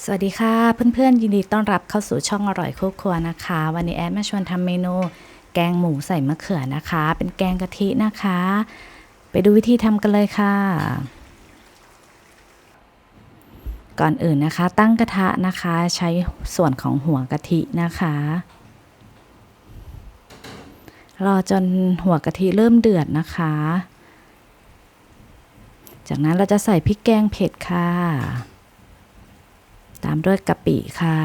สวัสดีค่ะเพื่อนๆ ยินดีต้อนรับเข้าสู่ช่องอร่อยคู่ครัวนะคะ วันนี้แอดมาชวนทำเมนู แกงหมูใส่มะเขือนะคะ เป็นแกงกะทินะคะ ไปดูวิธีทำกันเลยค่ะ ก่อนอื่นนะคะ ตั้งกระทะนะคะ ใช้ส่วนของหัวกะทินะคะ รอจนหัวกะทิเริ่มเดือดนะคะ จากนั้นเราจะใส่พริกแกงเผ็ดค่ะ ตามด้วยกะปิค่ะ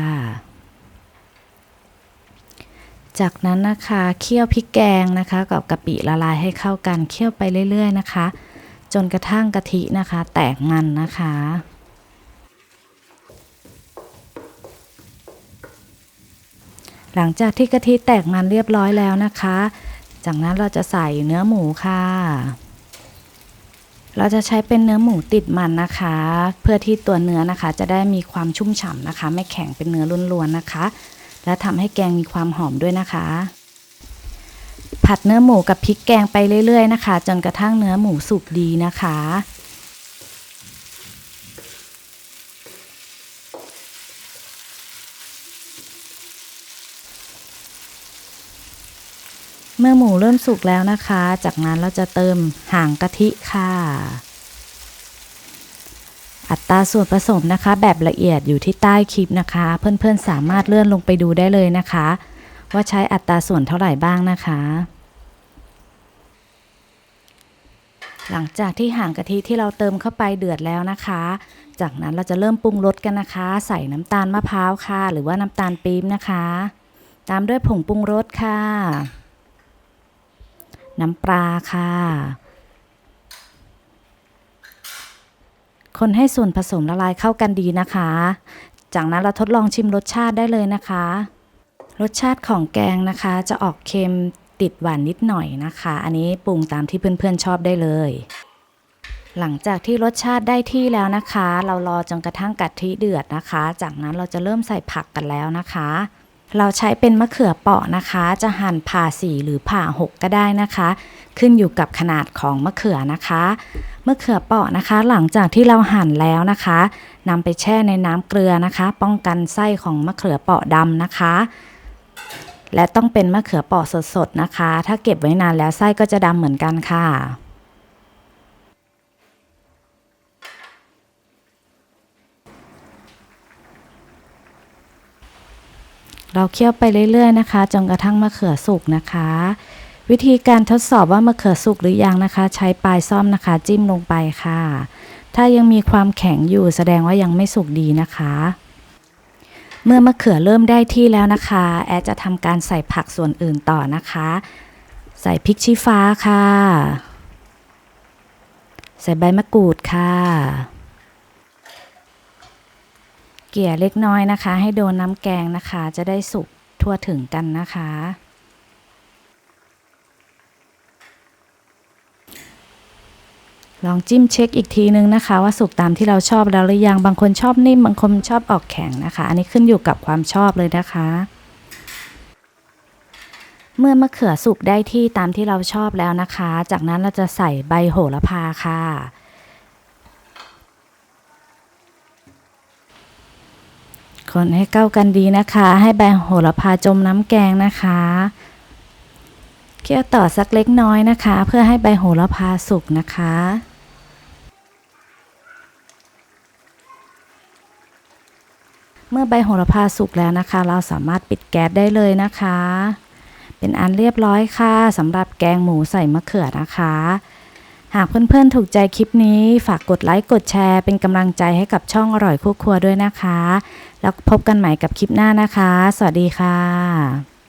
จากนั้นนะคะเคี่ยวพริกแกงนะคะ กับกะปิละลายให้เข้ากันเคี่ยวไปเรื่อย ๆ นะคะ จนกระทั่งกะทินะคะ แตกมันนะคะหลังจากที่กะทิแตกมันเรียบร้อยแล้วนะคะ จากนั้นเราจะใส่เนื้อหมูค่ะ เราจะใช้เป็นเนื้อหมูติดมันนะคะ เพื่อที่ตัวเนื้อนะคะ จะได้มีความชุ่มฉ่ำนะคะ ไม่แข็งเป็นเนื้อล้วนๆนะคะ และทำให้แกงมีความหอมด้วยนะคะ ผัดเนื้อหมูกับพริกแกงไปเรื่อยๆนะคะ จนกระทั่งเนื้อหมูสุกดีนะคะ เมื่อหมูเริ่มสุกแล้วนะคะ จากนั้นเราจะเติมหางกะทิค่ะ อัตราส่วนผสมนะคะ แบบละเอียดอยู่ที่ใต้คลิปนะคะ เพื่อนๆสามารถเลื่อนลงไปดูได้เลยนะคะ ว่าใช้อัตราส่วนเท่าไหร่บ้างนะคะ หลังจากที่หางกะทิที่เราเติมเข้าไปเดือดแล้วนะคะ จากนั้นเราจะเริ่มปรุงรสกันนะคะ ใส่น้ำตาลมะพร้าวค่ะ หรือว่าน้ำตาลปี๊บนะคะ ตามด้วยผงปรุงรสค่ะ น้ำปลาค่ะ คนให้ส่วนผสมละลายเข้ากันดีนะคะ จากนั้นเราทดลองชิมรสชาติได้เลยนะคะ รสชาติของแกงนะคะจะออกเค็มติดหวานนิดหน่อยนะคะ อันนี้ปรุงตามที่เพื่อนๆชอบได้เลย หลังจากที่รสชาติได้ที่แล้วนะคะ เรารอจนกระทั่งกะทิเดือดนะคะ จากนั้นเราจะเริ่มใส่ผักกันแล้วนะคะ เราใช้เป็นมะเขือเปราะนะคะ จะหั่นผ่าสี่หรือผ่าหกก็ได้นะคะ ขึ้นอยู่กับขนาดของมะเขือนะคะมะเขือเปราะนะคะ หลังจากที่เราหั่นแล้วนะคะนำไปแช่ในน้ำเกลือนะคะ ป้องกันไส้ของมะเขือเปราะดำนะคะ และต้องเป็นมะเขือเปราะสดๆนะคะ ถ้าเก็บไว้นานแล้วไส้ก็จะดำเหมือนกันค่ะ เราเคี่ยวไปเรื่อยๆนะคะจนกระทั่งมะเขือสุกนะคะ วิธีการทดสอบว่ามะเขือสุกหรือยังนะคะ ใช้ปลายซ่อมนะคะ จิ้มลงไปค่ะ ถ้ายังมีความแข็งอยู่แสดงว่ายังไม่สุกดีนะคะ เมื่อมะเขือเริ่มได้ที่แล้วนะคะ แอดจะทำการใส่ผักส่วนอื่นต่อนะคะ ใส่พริกชี้ฟ้าค่ะ ใส่ใบมะกรูดค่ะ กลี่ยเล็กน้อยนะคะ ให้โดนน้ำแกงนะคะ จะได้สุกทั่วถึงกันนะคะ ลองจิ้มเช็คอีกทีนึงนะคะ ว่าสุกตามที่เราชอบแล้วหรือยังบางคนชอบนิ่มบางคนชอบออกแข็งนะคะ อันนี้ขึ้นอยู่กับความชอบเลยนะคะ เมื่อมะเขือสุกได้ที่ตามที่เราชอบแล้วนะคะ จากนั้นเราจะใส่ใบโหระพาค่ะ คนให้เข้ากันดีนะคะ ให้ใบโหระพาจมน้ำแกงนะคะเคี่ยวต่อสักเล็กน้อยนะคะ เพื่อให้ใบโหระพาสุกนะคะเมื่อใบโหระพาสุกแล้วนะคะ เราสามารถปิดแก๊สได้เลยนะคะ เป็นอันเรียบร้อยค่ะสำหรับแกงหมูใส่มะเขือนะคะ หากเพื่อนๆถูกใจคลิปนี้ ฝากกดไลค์กดแชร์เป็นกำลังใจให้กับช่องอร่อยคู่ครัวด้วยนะคะ แล้วพบกันใหม่กับคลิปหน้านะคะ สวัสดีค่ะ